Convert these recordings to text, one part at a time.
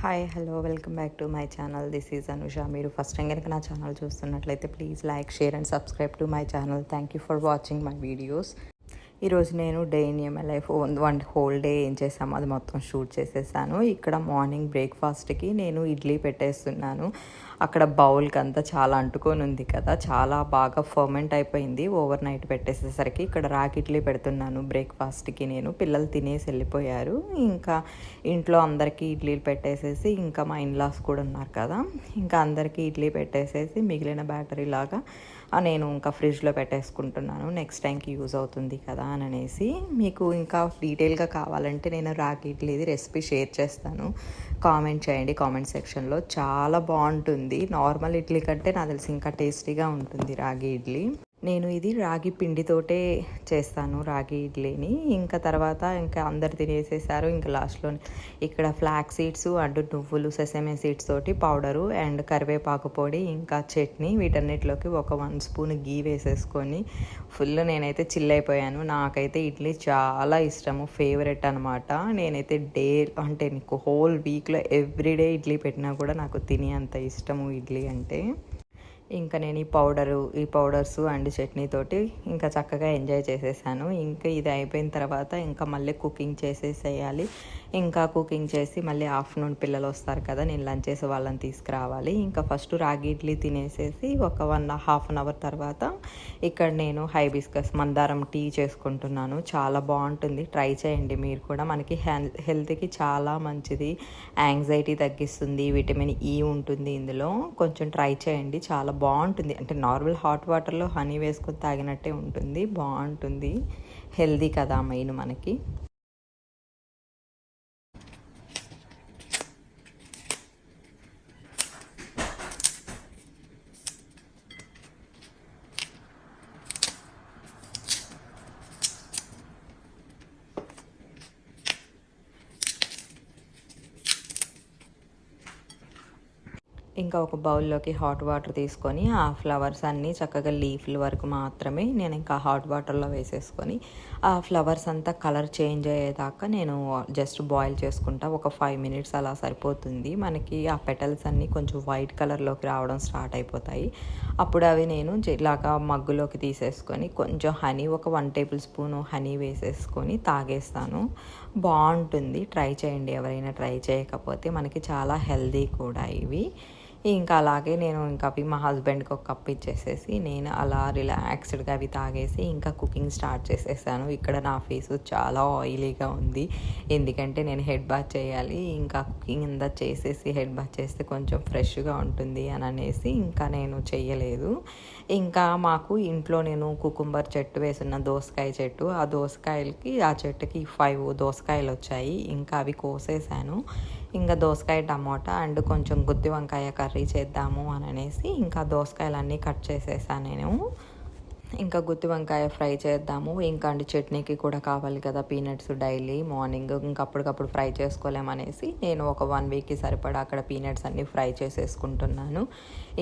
Hi hello welcome back to my channel this is Anusha మీరు first time కనుక నా channel చూస్తున్నట్లయితే please like share and subscribe to my channel thank you for watching my videos ఈరోజు నేను day in my life one whole day ఏం చేసాము అది మొత్తం షూట్ చేసేసాను. ఇక్కడ మార్నింగ్ బ్రేక్ఫాస్ట్కి నేను ఇడ్లీ పెట్టేస్తున్నాను. అక్కడ బౌల్కి అంతా చాలా అంటుకొని ఉంది కదా చాలా బాగా ఫర్మెంట్ అయిపోయింది. ఓవర్ నైట్ పెట్టేసేసరికి ఇక్కడ రాకి ఇడ్లీ పెడుతున్నాను బ్రేక్ఫాస్ట్కి నేను. పిల్లలు తినేసి వెళ్ళిపోయారు. ఇంకా ఇంట్లో అందరికీ ఇడ్లీలు పెట్టేసేసి ఇంకా మా ఇన్లాస్ కూడా ఉన్నారు కదా ఇంకా అందరికీ ఇడ్లీ పెట్టేసేసి మిగిలిన బ్యాటరీ లాగా నేను ఇంకా ఫ్రిడ్జ్లో పెట్టేసుకుంటున్నాను. నెక్స్ట్ టైంకి యూజ్ అవుతుంది కదా అని అనేసి మీకు ఇంకా డీటెయిల్గా కావాలంటే నేను రాగి ఇడ్లీది రెసిపీ షేర్ చేస్తాను. కామెంట్ చేయండి. కామెంట్ సెక్షన్లో చాలా బాగుంటుంది. నార్మల్ ఇడ్లీ కంటే నాకు తెలిసి ఇంకా టేస్టీగా ఉంటుంది రాగి ఇడ్లీ. నేను ఇది రాగి పిండితోటే చేస్తాను రాగి ఇడ్లీని. ఇంకా తర్వాత ఇంకా అందరు తినేసేసారు ఇంకా లాస్ట్లో ఇక్కడ ఫ్లాక్ సీడ్స్ అండ్ నువ్వులు సెసమే సీడ్స్ తోటి పౌడరు అండ్ కరివేపాకు పొడి ఇంకా చట్నీ వీటన్నిటిలోకి ఒక వన్ స్పూన్ గీ వేసేసుకొని ఫుల్ నేనైతే చిల్ అయిపోయాను. నాకైతే ఇడ్లీ చాలా ఇష్టము ఫేవరెట్ అనమాట నేనైతే డే అంటే నీకు హోల్ వీక్లో ఎవ్రీడే ఇడ్లీ పెట్టినా కూడా నాకు తినే అంత ఇష్టము ఇడ్లీ అంటే. ఇంకా నేను ఈ పౌడరు ఈ పౌడర్స్ అండ్ చట్నీతోటి ఇంకా చక్కగా ఎంజాయ్ చేసేసాను. ఇంకా ఇది అయిపోయిన తర్వాత ఇంకా మళ్ళీ కుకింగ్ చేసేసేయాలి. ఇంకా కుకింగ్ చేసి మళ్ళీ ఆఫ్టర్నూన్ పిల్లలు వస్తారు కదా నేను లంచ్ చేసి వాళ్ళని తీసుకురావాలి. ఇంకా ఫస్ట్ రాగి ఇడ్లీ తినేసేసి ఒక వన్ హాఫ్ అన్ అవర్ తర్వాత ఇక్కడ నేను హైబిస్కస్ మందారం టీ చేసుకుంటున్నాను. చాలా బాగుంటుంది. ట్రై చేయండి మీరు కూడా. మనకి హెల్త్కి చాలా మంచిది. యాంగ్జైటీ తగ్గిస్తుంది. విటమిన్ ఈ ఉంటుంది ఇందులో. కొంచెం ట్రై చేయండి. చాలా బాగుంటుంది. అంటే నార్మల్ హాట్ వాటర్లో హనీ వేసుకొని తాగినట్టే ఉంటుంది. బాగుంటుంది. హెల్దీ కదా మెయిన్ మనకి. ఇంకా ఒక బౌల్లోకి హాట్ వాటర్ తీసుకొని ఆ ఫ్లవర్స్ అన్నీ చక్కగా లీఫ్ల వరకు మాత్రమే నేను ఇంకా హాట్ వాటర్లో వేసేసుకొని ఆ ఫ్లవర్స్ అంతా కలర్ చేంజ్ అయ్యేదాకా నేను జస్ట్ బాయిల్ చేసుకుంటా. ఒక ఫైవ్ మినిట్స్ అలా సరిపోతుంది. మనకి ఆ పెటల్స్ అన్నీ కొంచెం వైట్ కలర్లోకి రావడం స్టార్ట్ అయిపోతాయి. అప్పుడు అవి నేను ఇలాగా మగ్గులోకి తీసేసుకొని కొంచెం హనీ ఒక వన్ టేబుల్ స్పూన్ హనీ వేసేసుకొని తాగేస్తాను. బాగుంటుంది. ట్రై చేయండి ఎవరైనా ట్రై చేయకపోతే. మనకి చాలా హెల్దీ కూడా ఇవి. ఇంకా అలాగే నేను ఇంకా అవి మా హస్బెండ్కి ఒక కప్ ఇచ్చేసేసి నేను అలా రిలాక్స్డ్గా అవి తాగేసి ఇంకా కుకింగ్ స్టార్ట్ చేసేసాను. ఇక్కడ నా ఫేస్ చాలా ఆయిలీగా ఉంది. ఎందుకంటే నేను హెడ్ బాత్ చేయాలి. ఇంకా కుకింగ్ అంతా చేసేసి హెడ్ బాత్ చేస్తే కొంచెం ఫ్రెష్గా ఉంటుంది అని అనేసి ఇంకా నేను చేయలేదు ఇంకా మాకు ఇంట్లో నేను కుకుంబర్ చెట్టు వేసిన దోసకాయ చెట్టు. ఆ దోసకాయలకి ఆ చెట్టుకి ఫైవ్ దోసకాయలు వచ్చాయి. ఇంకా అవి కోసేసాను. ఇంకా దోసకాయ టమోటా అండ్ కొంచెం గుత్తి వంకాయ కర్రీ చేద్దాము అని అనేసి ఇంకా దోసకాయలన్నీ కట్ చేసేసాను నేను. ఇంకా గుత్తి వంకాయ ఫ్రై చేద్దాము. ఇంకా అండి చట్నీకి కూడా కావాలి కదా పీనట్స్ డైలీ మార్నింగ్. ఇంకా అప్పటికప్పుడు ఫ్రై చేసుకోలేమనేసి నేను ఒక వన్ వీక్కి సరిపడా అక్కడ పీనట్స్ అన్నీ ఫ్రై చేసేసుకుంటున్నాను.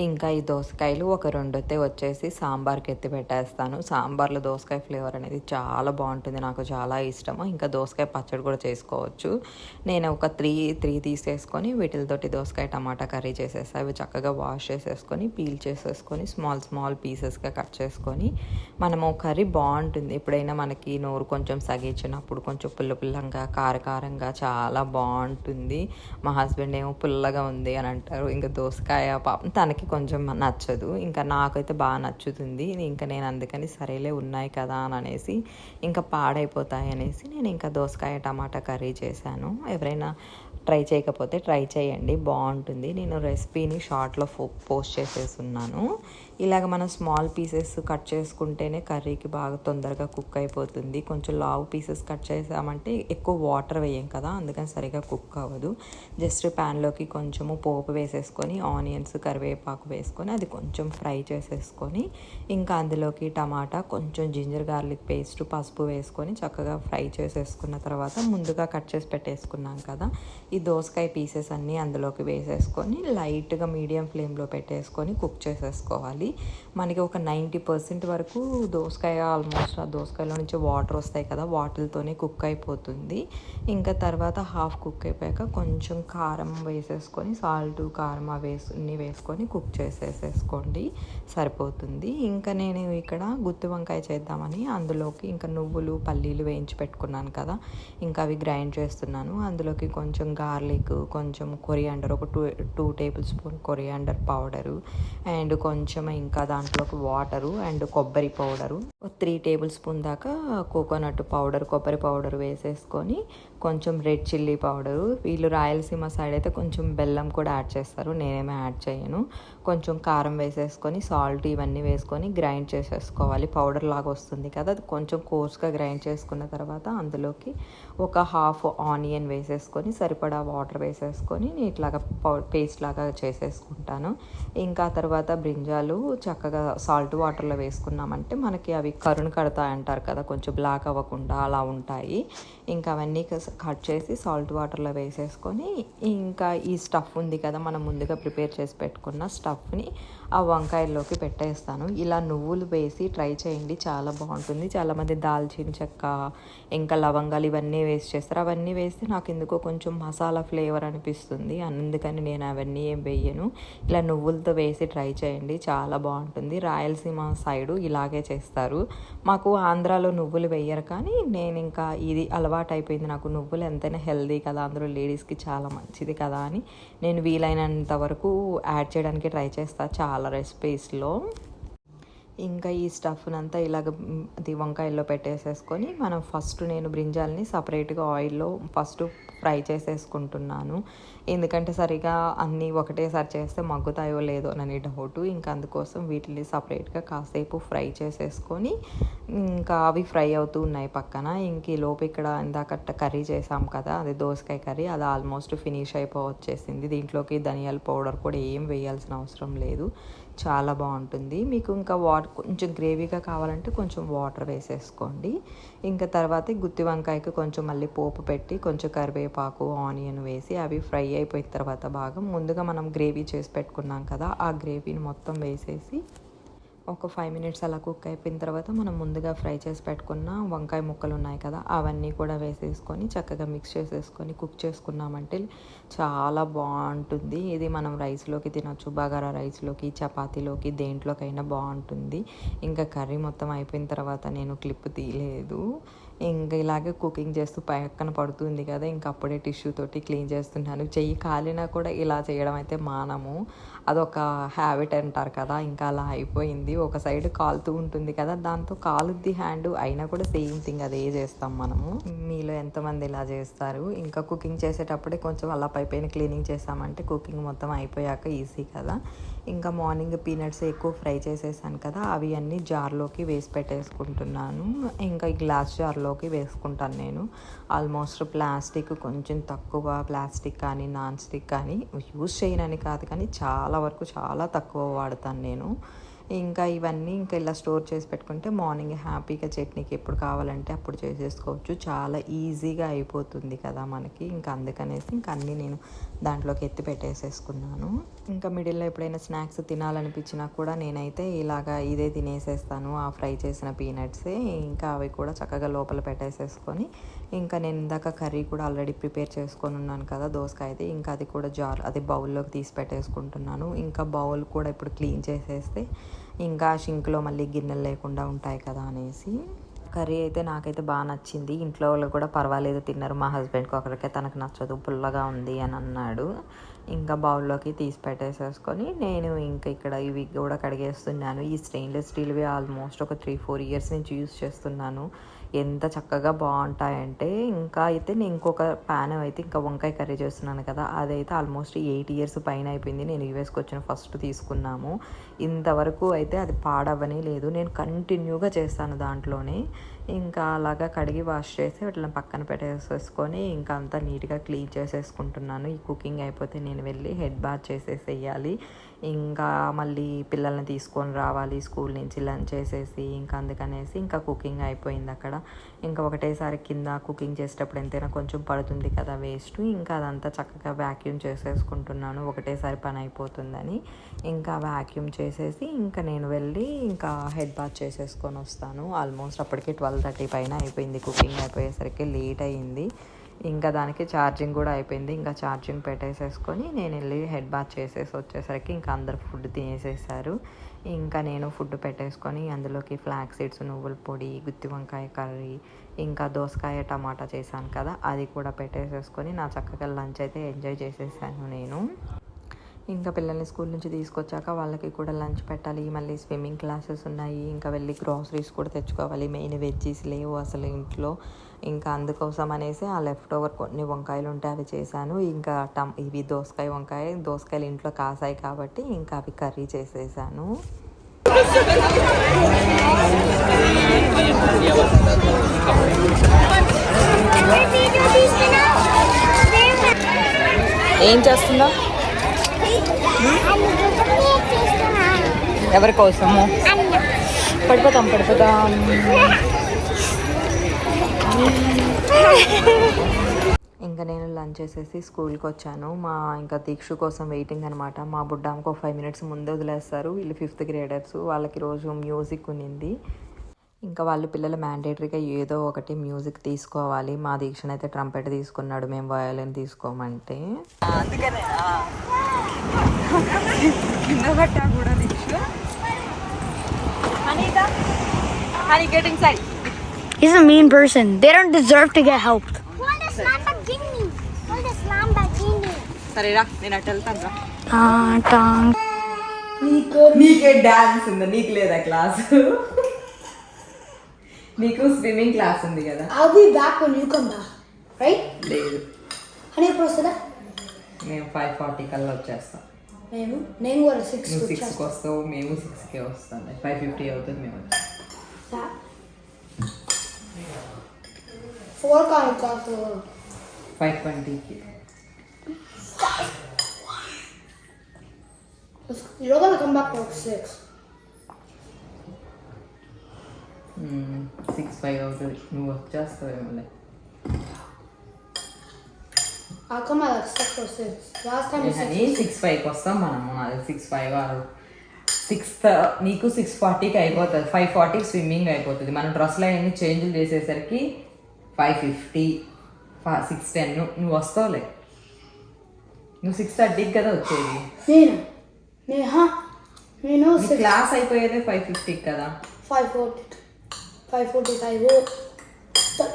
ఇంకా ఈ దోసకాయలు ఒక రెండొత్తే వచ్చేసి సాంబార్కి ఎత్తి పెట్టేస్తాను. సాంబార్లో దోసకాయ ఫ్లేవర్ అనేది చాలా బాగుంటుంది. నాకు చాలా ఇష్టము. ఇంకా దోసకాయ పచ్చడి కూడా చేసుకోవచ్చు. నేను ఒక త్రీ త్రీ తీసేసుకొని వీటితోటి దోసకాయ టమాటా కర్రీ చేసేస్తాను అవి చక్కగా వాష్ చేసేసుకొని పీల్ చేసేసుకొని స్మాల్ స్మాల్ పీసెస్గా కట్ చేసుకొని మనము కర్రీ బాగుంటుంది. ఎప్పుడైనా మనకి నోరు కొంచెం సగించినప్పుడు కొంచెం పుల్ల పుల్లంగా కారకారంగా చాలా బాగుంటుంది. మా హస్బెండ్ ఏమో పుల్లగా ఉంది అని అంటారు. ఇంకా దోసకాయ పాపం తనకి కొంచెం నచ్చదు. ఇంకా నాకైతే బాగా నచ్చుతుంది. ఇంకా నేను అందుకని సరేలే ఉన్నాయి కదా అని అనేసి ఇంకా పాడైపోతాయి అనేసి నేను ఇంకా దోసకాయ టమాటా కర్రీ చేశాను. ఎవరైనా ట్రై చేయకపోతే ట్రై చేయండి. బాగుంటుంది. నేను రెసిపీని షార్ట్లో ఫో పోస్ట్ చేసేసి ఉన్నాను ఇలాగ మనం స్మాల్ పీసెస్ కట్ చేసుకుంటేనే కర్రీకి బాగా తొందరగా కుక్ అయిపోతుంది. కొంచెం లావు పీసెస్ కట్ చేసామంటే ఎక్కువ వాటర్ వేయం కదా అందుకని సరిగా కుక్ అవ్వదు జస్ట్ ప్యాన్లోకి కొంచెము పోపు వేసేసుకొని ఆనియన్స్ కరివేపాకు వేసుకొని అది కొంచెం ఫ్రై చేసేసుకొని ఇంకా అందులోకి టమాటా కొంచెం జింజర్ గార్లిక్ పేస్ట్ పసుపు వేసుకొని చక్కగా ఫ్రై చేసేసుకున్న తర్వాత ముందుగా కట్ చేసి పెట్టేసుకున్నాం కదా ఈ దోసకాయ పీసెస్ అన్నీ అందులోకి వేసేసుకొని లైట్గా మీడియం ఫ్లేమ్లో పెట్టేసుకొని కుక్ చేసేసుకోవాలి. మనకి ఒక నైంటీ పర్సెంట్ వరకు దోసకాయ ఆల్మోస్ట్ ఆ దోసకాయలో నుంచి వాటర్ వస్తాయి కదా వాటర్తోనే కుక్ అయిపోతుంది. ఇంకా తర్వాత హాఫ్ కుక్ అయిపోయాక కొంచెం కారం వేసేసుకొని సాల్ట్ కారం అవి వేసుకుని వేసుకొని కుక్ చేసేసేసుకోండి. సరిపోతుంది. ఇంకా నేను ఇక్కడ గుత్తి వంకాయ చేద్దామని అందులోకి ఇంకా నువ్వులు పల్లీలు వేయించి పెట్టుకున్నాను కదా ఇంకా అవి గ్రైండ్ చేస్తున్నాను. అందులోకి కొంచెం గార్లిక్ కొంచెం కొరియాండర్ ఒక two two tablespoon coriander powder and కొంచెం ఇంకా దాంట్లోకి వాటరు అండ్ కొబ్బరి పౌడరు. త్రీ టేబుల్ స్పూన్ దాకా కోకోనట్ పౌడర్ కొబ్బరి పౌడర్ వేసేసుకొని కొంచెం రెడ్ చిల్లీ పౌడరు. వీళ్ళు రాయలసీమ సైడ్ అయితే కొంచెం బెల్లం కూడా యాడ్ చేస్తారు. నేనేమీ యాడ్ చేయను. కొంచెం కారం వేసేసుకొని సాల్ట్ ఇవన్నీ వేసుకొని గ్రైండ్ చేసేసుకోవాలి. పౌడర్ లాగా వస్తుంది కదా అది కొంచెం కోర్స్గా గ్రైండ్ చేసుకున్న తర్వాత అందులోకి ఒక హాఫ్ ఆనియన్ వేసేసుకొని సరిపడా వాటర్ వేసేసుకొని ఇట్లాగా పేస్ట్ లాగా చేసేసుకుంటాను. ఇంకా తర్వాత బ్రింజాలు చక్కగా సాల్ట్ వాటర్లో వేసుకున్నామంటే మనకి అవి కరుణ కడతాయి అంటారు కదా కొంచెం బ్లాక్ అవ్వకుండా అలా ఉంటాయి. ఇంకా అవన్నీ కట్ చేసి సాల్ట్ వాటర్లో వేసేసుకొని ఇంకా ఈ స్టఫ్ ఉంది కదా మనం ముందుగా ప్రిపేర్ చేసి పెట్టుకున్న స్టఫ్ని ఆ వంకాయల్లోకి పెట్టేస్తాను. ఇలా నువ్వులు వేసి ట్రై చేయండి. చాలా బాగుంటుంది. చాలామంది దాల్చిన చెక్క ఇంకా లవంగాలు ఇవన్నీ వేసి చేస్తారు. అవన్నీ వేస్తే నాకు ఎందుకో కొంచెం మసాలా ఫ్లేవర్ అనిపిస్తుంది. అందుకని నేను అవన్నీ ఏం వేయను. ఇలా నువ్వులతో వేసి ట్రై చేయండి. చాలా బాగుంటుంది. రాయలసీమ సైడు ఇలాగే చేస్తారు. మాకు ఆంధ్రాలో నువ్వులు వేయరు కానీ నేను ఇంకా ఇది అలవాటు అయిపోయింది. నాకు నువ్వులు ఎంతైనా హెల్దీ కదా. అందులో లేడీస్కి చాలా మంచిది కదా అని నేను వీలైనంత వరకు యాడ్ చేయడానికి ట్రై చేస్తాను చాలా రెసిపీస్లో ఇంకా ఈ స్టఫ్నంతా ఇలాగ అది వంకాయల్లో పెట్టేసేసుకొని మనం ఫస్ట్ నేను బ్రింజాల్ని సపరేట్గా ఆయిల్లో ఫస్ట్ ఫ్రై చేసేసుకుంటున్నాను. ఎందుకంటే సరిగా అన్నీ ఒకటేసారి చేస్తే మగ్గుతాయో లేదో అని డౌట్. ఇంకా అందుకోసం వీటిని సపరేట్గా కాసేపు ఫ్రై చేసేసుకొని ఇంకా అవి ఫ్రై అవుతూ ఉన్నాయి పక్కన. ఇంక ఈ లోపు ఇక్కడ ఇందాక కర్రీ చేసాం కదా అది దోసకాయ కర్రీ అది ఆల్మోస్ట్ ఫినిష్ అయిపో వచ్చేసింది దీంట్లోకి ధనియాల పౌడర్ కూడా ఏం వేయాల్సిన అవసరం లేదు. చాలా బాగుంటుంది. మీకు ఇంకా వాటర్ కొంచెం గ్రేవీగా కావాలంటే కొంచెం వాటర్ వేసేసుకోండి. ఇంకా తర్వాత గుత్తి వంకాయకి కొంచెం మళ్ళీ పోపు పెట్టి కొంచెం కరివేపాకు ఆనియన్ వేసి అవి ఫ్రై అయిపోయిన తర్వాత బాగా ముందుగా మనం గ్రేవీ చేసి పెట్టుకున్నాం కదా ఆ గ్రేవీని మొత్తం వేసేసి ఒక ఫైవ్ మినిట్స్ అలా కుక్ అయిపోయిన తర్వాత మనం ముందుగా ఫ్రై చేసి పెట్టుకున్న వంకాయ ముక్కలు ఉన్నాయి కదా అవన్నీ కూడా వేసేసుకొని చక్కగా మిక్స్ చేసేసుకొని కుక్ చేసుకున్నామంటే చాలా బాగుంటుంది. ఇది మనం రైస్లోకి తినొచ్చు బగారా రైస్లోకి చపాతీలోకి దేంట్లోకైనా బాగుంటుంది. ఇంకా కర్రీ మొత్తం అయిపోయిన తర్వాత నేను క్లిప్ తీయలేదు. ఇంకా ఇలాగే కుకింగ్ చేస్తూ పక్కన పడుతుంది కదా ఇంకా అప్పుడే టిష్యూ తోటి క్లీన్ చేస్తున్నాను. చెయ్యి కాలినా కూడా ఇలా చేయడం అయితే మానము. అదొక హ్యాబిట్ అంటారు కదా ఇంకా అలా అయిపోయింది. ఒక సైడ్ కాలుతూ ఉంటుంది కదా దాంతో కాలుద్ది హ్యాండ్ అయినా కూడా సేమ్ థింగ్ అదే చేస్తాం మనము. మీలో ఎంతమంది ఇలా చేస్తారు? ఇంకా కుకింగ్ చేసేటప్పుడే కొంచెం అలా పైపైన క్లీనింగ్ చేసామంటే కుకింగ్ మొత్తం అయిపోయాక ఈజీ కదా. ఇంకా మార్నింగ్ పీనట్స్ ఎక్కువ ఫ్రై చేసేసాను కదా అవి అన్నీ జార్లోకి వేసి పెట్టేసుకుంటున్నాను. ఇంకా ఈ గ్లాస్ జార్లోకి వేసుకుంటాను నేను. ఆల్మోస్ట్ ప్లాస్టిక్ కొంచెం తక్కువ ప్లాస్టిక్ కానీ నాన్ స్టిక్ కానీ యూజ్ చేయనని కాదు కానీ చాలా వరకు చాలా తక్కువ వాడతాను నేను. ఇంకా ఇవన్నీ ఇంకా ఇలా స్టోర్ చేసి పెట్టుకుంటే మార్నింగ్ హ్యాపీగా చట్నీకి ఎప్పుడు కావాలంటే అప్పుడు చేసేసుకోవచ్చు. చాలా ఈజీగా అయిపోతుంది కదా మనకి. ఇంకా అందుకనేసి ఇంకా అన్నీ నేను దాంట్లోకి ఎత్తి పెట్టేసేసుకున్నాను. ఇంకా మిడిల్లో ఎప్పుడైనా స్నాక్స్ తినాలనిపించినా కూడా నేనైతే ఇలాగా ఇదే తినేసేస్తాను. ఆ ఫ్రై చేసిన పీనట్సే. ఇంకా అవి కూడా చక్కగా లోపల పెట్టేసేసుకొని ఇంకా నేను ఇందాక కర్రీ కూడా ఆల్రెడీ ప్రిపేర్ చేసుకొని ఉన్నాను కదా దోసకాయది ఇంకా అది కూడా జార్ అది బౌల్లోకి తీసి పెట్టేసుకుంటున్నాను. ఇంకా బౌల్ కూడా ఇప్పుడు క్లీన్ చేసేస్తే ఇంకా షింక్లో మళ్ళీ గిన్నెలు లేకుండా ఉంటాయి కదా అనేసి. కర్రీ అయితే నాకైతే బాగా నచ్చింది. ఇంట్లో వాళ్ళు కూడా పర్వాలేదు తిన్నారు. మా హస్బెండ్కి ఒకరికే తనకు నచ్చదు పుల్లగా ఉంది అని అన్నాడు. ఇంకా బౌల్లోకి తీసి పెట్టేసేసుకొని నేను ఇంకా ఇక్కడ ఇవి కూడా కడిగేస్తున్నాను. ఈ స్టెయిన్లెస్ స్టీల్వి ఆల్మోస్ట్ ఒక త్రీ ఫోర్ ఇయర్స్ నుంచి యూస్ చేస్తున్నాను. ఎంత చక్కగా బాగుంటాయంటే ఇంకా అయితే నేను ఇంకొక ప్యాన్ అయితే ఇంకా వంకాయ కర్రీ చేస్తున్నాను కదా అదైతే ఆల్మోస్ట్ ఎయిట్ ఇయర్స్ పైన అయిపోయింది. నేను యూఎస్కి వచ్చిన ఫస్ట్ తీసుకున్నాము. ఇంతవరకు అయితే అది పాడవని లేదు. నేను కంటిన్యూగా చేస్తాను దాంట్లోనే. ఇంకా అలాగా కడిగి వాష్ చేసి వాటిని పక్కన పెట్టేసేసుకొని ఇంకా అంతా నీట్గా క్లీన్ చేసేసుకుంటున్నాను. ఈ కుకింగ్ అయిపోతే నేను వెళ్ళి హెడ్ బాత్ చేసేసేయాలి. ఇంకా మళ్ళీ పిల్లల్ని తీసుకొని రావాలి స్కూల్ నుంచి లంచ్ చేసేసి ఇంకా అందుకనేసి ఇంకా కుకింగ్ అయిపోయింది అక్కడ. ఇంకా ఒకటేసారి కింద కుకింగ్ చేసేటప్పుడు ఎంతైనా కొంచెం పడుతుంది కదా వేస్ట్ ఇంకా అదంతా చక్కగా వ్యాక్యూమ్ చేసేసుకుంటున్నాను. ఒకటేసారి పని అయిపోతుందని ఇంకా వ్యాక్యూమ్ చేసేసి ఇంకా నేను వెళ్ళి ఇంకా హెడ్ బాత్ చేసేసుకొని వస్తాను. ఆల్మోస్ట్ అప్పటికి ట్వెల్వ్ థర్టీ పైన అయిపోయింది. కుకింగ్ అయిపోయేసరికి లేట్ అయ్యింది ఇంకా దానికి ఛార్జింగ్ కూడా అయిపోయింది. ఇంకా ఛార్జింగ్ పెట్టేసేసుకొని నేను వెళ్ళి హెడ్ బాత్ చేసేసి వచ్చేసరికి ఇంకా అందరు ఫుడ్ తినేసేసారు. ఇంకా నేను ఫుడ్ పెట్టేసుకొని అందులోకి ఫ్లాక్ సీడ్స్ నువ్వుల పొడి గుత్తి వంకాయ కర్రీ ఇంకా దోసకాయ టమాటా చేశాను కదా అది కూడా పెట్టేసేసుకొని నా చక్కగా లంచ్ అయితే ఎంజాయ్ చేసేసాను నేను. ఇంకా పిల్లల్ని స్కూల్ నుంచి తీసుకొచ్చాక వాళ్ళకి కూడా లంచ్ పెట్టాలి. మళ్ళీ స్విమ్మింగ్ క్లాసెస్ ఉన్నాయి. ఇంకా వెళ్ళి గ్రాసరీస్ కూడా తెచ్చుకోవాలి. మెయిన్ వెజ్జీస్ లేవు అసలు ఇంట్లో. ఇంకా అందుకోసం అనేసి ఆ లెఫ్ట్ ఓవర్ కొన్ని వంకాయలు ఉంటే అవి చేశాను. ఇంకా టమ్ ఇవి దోసకాయ వంకాయ. దోసకాయలు ఇంట్లో కాసాయి కాబట్టి ఇంకా అవి కర్రీ చేసేసాను. ఏం చేస్తున్నావు? ఎవరి కోసము? పడిపోతాం పడిపోతాం. ఇంకా నేను లంచ్ చేసేసి స్కూల్కి వచ్చాను. మా ఇంకా దీక్ష కోసం వెయిటింగ్ అనమాట మా బుడ్డామకు ఒక ఫైవ్ మినిట్స్ ముందే వదిలేస్తారు. వీళ్ళు ఫిఫ్త్ గ్రేడర్స్. వాళ్ళకి రోజు మ్యూజిక్ ఉన్నింది. ఇంకా వాళ్ళు పిల్లలు మ్యాండేటరీగా ఏదో ఒకటి మ్యూజిక్ తీసుకోవాలి. మా దీక్షను అయితే ట్రంపెట్ తీసుకున్నాడు. మేము వయోలిన్ తీసుకోమంటే. అందుకనే కింద పట్టా కూడా దీక్ష హనీగా honey getting side He's a mean person. They don't deserve to get helped. What is Lamborghini? What is Lamborghini? సరేరా నేను అటు వెళ్తాను రా Ah, dong. నీకే డాన్స్ ఉంది నీకు లేదా క్లాస్ నీకు స్విమ్మింగ్ క్లాస్ ఉంది కదా I'll be back when you come back. Right? లేదు Honey, process మేము ఫైవ్ ఫార్టీ కల్లా వచ్చేస్తాం నేను నేను కూడా సిక్స్ నువ్వు సిక్స్కి వస్తావు మేము సిక్స్కే వస్తాం ఫైవ్ ఫిఫ్టీ అవుతుంది మేము వచ్చేస్తాం फोर का निकाल तो five You're gonna come back for six. Hmm, six five out of no, just five I'll come out of six or six? Last time yeah, six. six five I'm not six five out. Six నీకు six ఫార్టీకి అయిపోతుంది. Five ఫార్టీకి swimming అయిపోతుంది. మనం డ్రెస్లో అన్ని చేంజ్లు చేసేసరికి five fifty six ten. నువ్వు వస్తావులే. నువ్వు సిక్స్ థర్టీకి కదా వచ్చేది. నేను? నేను హా నేను క్లాస్ అయిపోయేదే ఫైవ్ ఫిఫ్టీకి కదా. Five forty five forty five.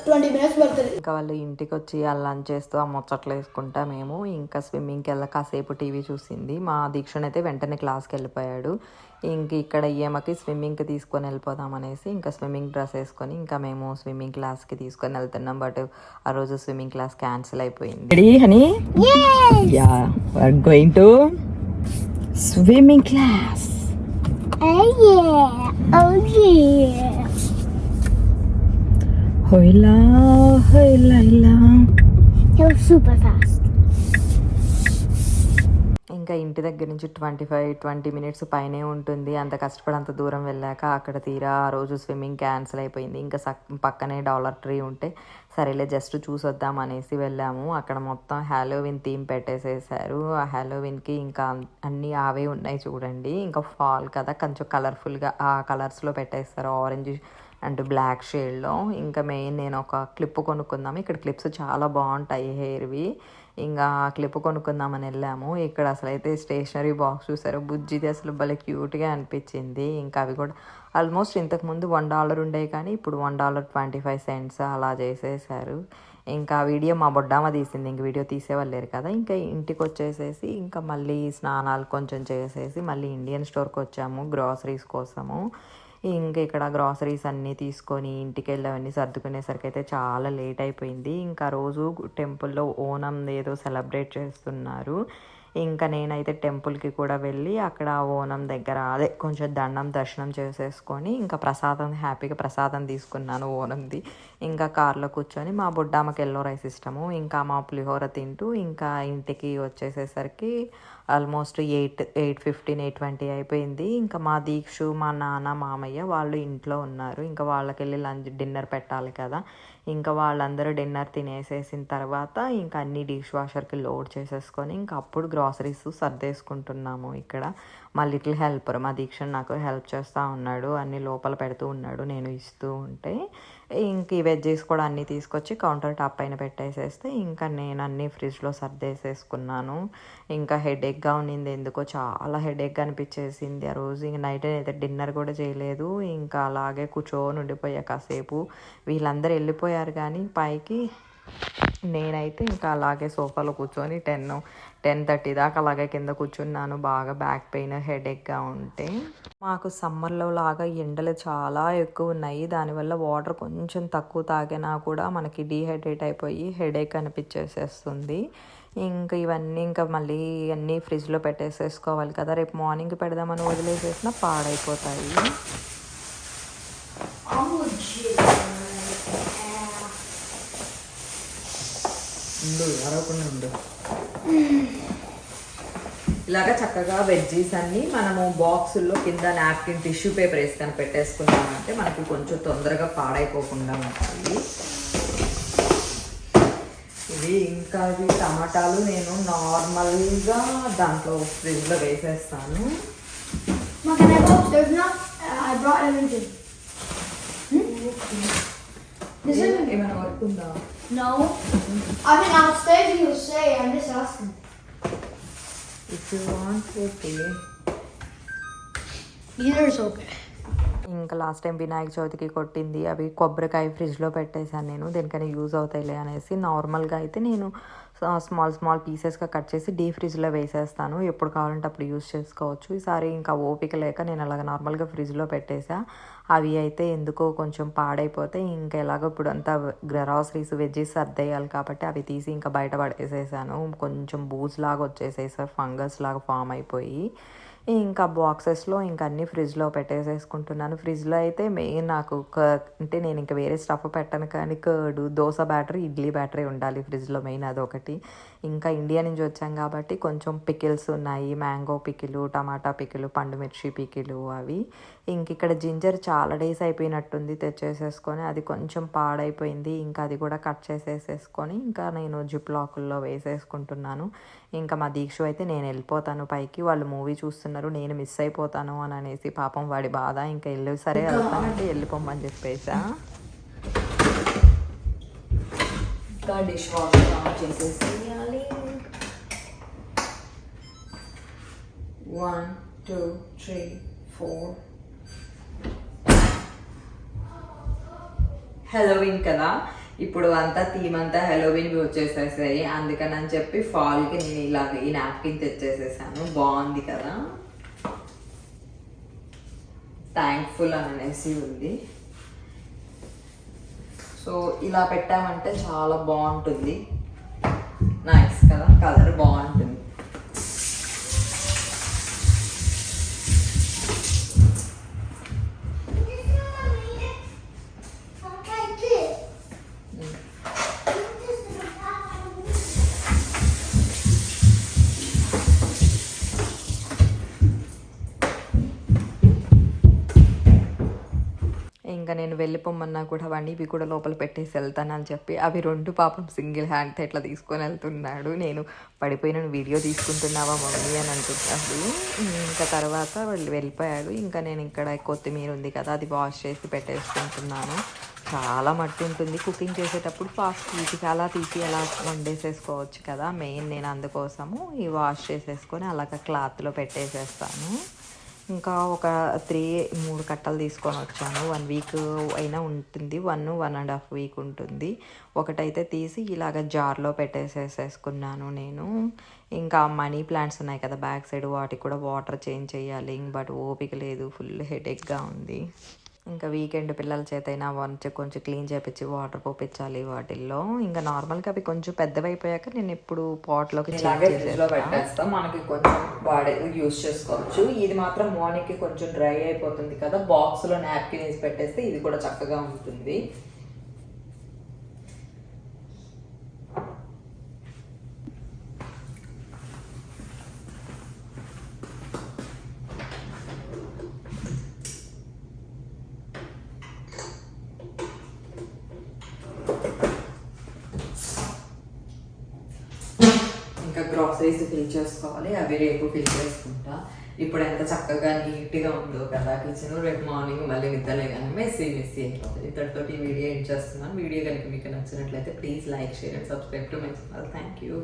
Twenty minutes పడుతుంది. ఇంకా వాళ్ళు ఇంటికి వచ్చి ఆ లంచ్ చేస్తూ ఆ ముచ్చట్లు వేసుకుంటా మేము. ఇంకా స్విమ్మింగ్కి వెళ్ళా కాసేపు టీవీ చూసింది. మా దీక్షణ అయితే వెంటనే క్లాస్కి వెళ్ళిపోయాడు. ఇంక ఇక్కడ ఈమెకి స్విమ్మింగ్కి తీసుకొని వెళ్ళిపోదాం అనేసి ఇంకా స్విమ్మింగ్ డ్రెస్ వేసుకొని ఇంకా మేము స్విమ్మింగ్ క్లాస్కి తీసుకొని వెళ్తున్నాం. బట్ ఆ రోజు స్విమ్మింగ్ క్లాస్ క్యాన్సిల్ అయిపోయింది. Honey ya going to swimming class Oh yeah! Oh yeah! హోయిలా హోయిలా ఇలా It was super fast. ఇంకా ఇంటి దగ్గర నుంచి ట్వంటీ ఫైవ్ ట్వంటీ మినిట్స్ పైనే ఉంటుంది. అంత కష్టపడి అంత దూరం వెళ్ళాక అక్కడ తీరా ఆ రోజు స్విమ్మింగ్ క్యాన్సిల్ అయిపోయింది. ఇంకా సక్ పక్కనే డాలర్ ట్రీ ఉంటే సరేలే జస్ట్ చూసొద్దాం అనేసి వెళ్ళాము. అక్కడ మొత్తం హ్యాలోవిన్ థీమ్ పెట్టేసేసారు. ఆ హ్యాలోవిన్కి ఇంకా అన్నీ అవే ఉన్నాయి చూడండి. ఇంకా ఫాల్ కదా కొంచెం కలర్ఫుల్గా ఆ కలర్స్లో పెట్టేస్తారు. ఆరెంజ్ అండ్ బ్లాక్ షేడ్లో. ఇంకా మెయిన్ నేను ఒక క్లిప్ కొనుక్కుందాం. ఇక్కడ క్లిప్స్ చాలా బాగుంటాయి హెయిర్వి. ఇంకా క్లిప్ కొనుక్కుందామని వెళ్ళాము. ఇక్కడ అసలు అయితే స్టేషనరీ బాక్స్ చూసారు. బుజ్జిది అసలు భలే క్యూట్గా అనిపించింది. ఇంకా అవి కూడా ఆల్మోస్ట్ ఇంతకుముందు వన్ డాలర్ ఉండేవి కానీ ఇప్పుడు one dollar twenty five cents అలా చేసేసారు. ఇంకా వీడియో మా బొడ్డామ తీసింది. ఇంక వీడియో తీసేవాళ్ళు లేరు కదా. ఇంకా ఇంటికి వచ్చేసేసి ఇంకా మళ్ళీ స్నానాలు కొంచెం చేసేసి మళ్ళీ ఇండియన్ స్టోర్కి వచ్చాము గ్రాసరీస్ కోసము. ఇంక ఇక్కడ గ్రాసరీస్ అన్నీ తీసుకొని ఇంటికి వెళ్ళి అవన్నీ సర్దుకునేసరికి అయితే చాలా లేట్ అయిపోయింది. ఇంకా రోజు టెంపుల్లో ఓనం ఏదో సెలబ్రేట్ చేస్తున్నారు. ఇంకా నేనైతే టెంపుల్కి కూడా వెళ్ళి అక్కడ ఓనం దగ్గర అదే కొంచెం దండం దర్శనం చేసేసుకొని ఇంకా ప్రసాదం హ్యాపీగా ప్రసాదం తీసుకున్నాను ఓనంది. ఇంకా కార్లో కూర్చొని మా బుడ్డామకి ఎల్లో రైస్ ఇష్టము. ఇంకా మా పులిహోర తింటూ ఇంకా ఇంటికి వచ్చేసేసరికి almost eight eight fifteen eight twenty అయిపోయింది. ఇంకా మా దీక్షు మా నాన్న మామయ్య వాళ్ళు ఇంట్లో ఉన్నారు. ఇంకా వాళ్ళకి వెళ్ళి లంచ్ డిన్నర్ పెట్టాలి కదా. ఇంకా వాళ్ళందరూ డిన్నర్ తినేసేసిన తర్వాత ఇంకా అన్ని డిష్ వాషర్కి లోడ్ చేసేసుకొని ఇంకా అప్పుడు గ్రాసరీస్ సర్దేసుకుంటున్నాము ఇక్కడ. మా లిటిల్ హెల్పర్ మా దీక్ష నాకు హెల్ప్ చేస్తూ ఉన్నాడు అన్ని లోపల పెడుతూ ఉన్నాడు నేను ఇస్తూ ఉంటే. ఇంక ఈ వెజ్జెస్ కూడా అన్నీ తీసుకొచ్చి కౌంటర్ టాప్ పైన పెట్టేసేస్తే ఇంకా నేను అన్నీ ఫ్రిడ్జ్లో సర్దేసేసుకున్నాను. ఇంకా హెడేక్గా ఉన్నింది. ఎందుకో చాలా హెడేక్గా అనిపించేసింది ఆ రోజు. ఇంక నైట్ అయితే డిన్నర్ కూడా చేయలేదు. ఇంకా అలాగే కూర్చొని ఉండిపోయా కాసేపు. వీళ్ళందరూ వెళ్ళిపోయారు కానీ పైకి నేనైతే ఇంకా అలాగే సోఫాలో కూర్చొని టెన్ టెన్ థర్టీ దాకా అలాగే కింద కూర్చున్నాను. బాగా బ్యాక్ పెయిన్ హెడేక్గా ఉంటే. మాకు సమ్మర్లో లాగా ఎండలు చాలా ఎక్కువ ఉన్నాయి. దానివల్ల వాటర్ కొంచెం తక్కువ తాగినా కూడా మనకి డీహైడ్రేట్ అయిపోయి హెడేక్ అనిపించేసేస్తుంది. ఇంకా ఇవన్నీ ఇంకా మళ్ళీ అన్నీ ఫ్రిడ్జ్లో పెట్టేసేసుకోవాలి కదా. రేపు మార్నింగ్ పెడదామని వదిలేసేసిన పాడైపోతాయి. ఉండు అరవకుండా ఉండు. ఇలాగ చక్కగా వెజ్జీస్ అన్ని మనము బాక్సుల్లో కింద నాప్కిన్ టిష్యూ పేపర్ వేసుకొని పెట్టేసుకున్నామంటే మనకి కొంచెం తొందరగా పాడైపోకుండా ఉంటాయి. ఇవి ఇంకా ఇవి టమాటాలు నేను నార్మల్గా దాంట్లో ఫ్రిడ్జ్లో వేసేస్తాను. I brought everything. This is ఏమైనా వర్క్ ఉందా no. I mean, upstairs you say. I'm just asking. If you want okay Either is okay. ఇంకా లాస్ట్ టైం వినాయక చవితికి కొట్టింది అవి కొబ్బరికాయ ఫ్రిడ్జ్లో పెట్టేశాను నేను దేనికైనా యూజ్ అవుతాయిలే అనేసి నార్మల్గా అయితే నేను స్మాల్ స్మాల్ పీసెస్గా కట్ చేసి డీ ఫ్రిడ్జ్లో వేసేస్తాను. ఎప్పుడు కావాలంటే అప్పుడు యూజ్ చేసుకోవచ్చు. ఈసారి ఇంకా ఓపిక లేక నేను అలాగ నార్మల్గా ఫ్రిడ్జ్లో పెట్టేసా. అవి అయితే ఎందుకో కొంచెం పాడైపోతే ఇంకా ఎలాగో ఇప్పుడు అంతా గ్రాసరీస్ వెజ్జెస్ సర్దేయాలి కాబట్టి అవి తీసి ఇంకా బయట పడేసేసాను. కొంచెం బూజ్ లాగా వచ్చేసేసా ఫంగస్ లాగా ఫామ్ అయిపోయి. ఇంకా బాక్సెస్లో ఇంకా అన్ని ఫ్రిడ్జ్లో పెట్టేసేసుకుంటున్నాను. ఫ్రిడ్జ్లో అయితే మెయిన్ నాకు క- అంటే నేను ఇంకా వేరే స్టఫ్ పెట్టను కానీ curd dosa battery idli battery ఉండాలి ఫ్రిడ్జ్లో మెయిన్ అదొకటి. ఇంకా ఇండియా నుంచి వచ్చాం కాబట్టి కొంచెం పికిల్స్ ఉన్నాయి. మ్యాంగో పికిలు టమాటా పికిలు పండు మిర్చి పికిలు అవి. ఇంక ఇక్కడ జింజర్ చాలా డేస్ అయిపోయినట్టుంది తెచ్చేసేసుకొని అది కొంచెం పాడైపోయింది ఇంకా అది కూడా కట్ చేసేసేసుకొని ఇంకా నేను జిప్ లాకుల్లో వేసేసుకుంటున్నాను. ఇంకా మా దీక్ష అయితే నేను వెళ్ళిపోతాను పైకి వాళ్ళు మూవీ చూస్తున్నారు నేను మిస్ అయిపోతాను అని అనేసి పాపం వాడి బాధ. ఇంకా వెళ్ళి సరే వెళ్తానంటే వెళ్ళిపోమని చెప్పేసా. ఇంకా dish wash on చేసేసేయాలి. One two three four Halloween కదా. ఇప్పుడు అంతా థీమ్ అంతా హెలోవిన్ వచ్చేసేసాయి. అందుకని అని చెప్పి ఫాల్కి నేను ఇలాగ ఈ నాప్కిన్ తెచ్చేసేసాను. బాగుంది కదా. థ్యాంక్ఫుల్ అని అనేసి ఉంది. సో ఇలా పెట్టామంటే చాలా బాగుంటుంది. నైస్ కదా. కలర్ బాగుంటుంది. నేను వెళ్ళిపోమన్నా కూడా వాడిని ఇవి కూడా లోపల పెట్టేసి వెళ్తానని చెప్పి అవి రెండు పాపం సింగిల్ హ్యాండ్తో ఇట్లా తీసుకొని వెళ్తున్నాడు. నేను పడిపోయిన వీడియో తీసుకుంటున్నావా మమ్మీ అని అంటున్నాడు ఇంకా తర్వాత వాళ్ళు వెళ్ళిపోయాడు. ఇంకా నేను ఇక్కడ కొత్తిమీర ఉంది కదా అది వాష్ చేసి పెట్టేసుకుంటున్నాను. చాలా మట్టి ఉంటుంది. కుకింగ్ చేసేటప్పుడు ఫాస్ట్ తీసి అలా తీసి అలా వండేసేసుకోవచ్చు కదా. మెయిన్ నేను అందుకోసము ఈ వాష్ చేసేసుకొని అలాగ క్లాత్లో పెట్టేసేస్తాను. ఇంకా ఒక త్రీ మూడు కట్టలు తీసుకొని వచ్చాను. వన్ వీక్ అయినా ఉంటుంది. One one and half week ఉంటుంది. ఒకటైతే తీసి ఇలాగ జార్లో పెట్టేసేసేసుకున్నాను నేను. ఇంకా మనీ ప్లాంట్స్ ఉన్నాయి కదా బ్యాక్ సైడ్ వాటికి కూడా వాటర్ చేంజ్ చేయాలి. బట్ ఓపిక లేదు. ఫుల్ హెడేక్గా ఉంది. ఇంకా వీకెండ్ పిల్లల చేత అయినా వంచి కొంచెం క్లీన్ చేపించి వాటర్ పోపించాలి వాటిల్లో. ఇంకా నార్మల్గా అవి కొంచెం పెద్దవి అయిపోయాక నేను ఇప్పుడు పాట్లోకి పెట్టేస్తాం. మనకి కొంచెం వాడే యూస్ చేసుకోవచ్చు. ఇది మాత్రం మార్నింగ్కి కొంచెం డ్రై అయిపోతుంది కదా. బాక్స్లో నాప్కిన్ వేసి పెట్టేస్తే ఇది కూడా చక్కగా ఉంటుంది. ఇంకా గ్రాసరీస్ ఫిల్ చేసుకోవాలి అవి రేపు ఫిల్ చేసుకుంటా. ఇప్పుడు ఎంత చక్కగా నీట్గా ఉందో కదా కిచెన్ రేపు మార్నింగ్ మళ్ళీ నిద్రలే కానీ మెస్సీ మెస్సీ అయిపోతుంది. ఇద్దరితోటి వీడియో ఏం చేస్తున్నాను? వీడియో కనుక మీకు నచ్చినట్లయితే please like share and subscribe to my channel thank you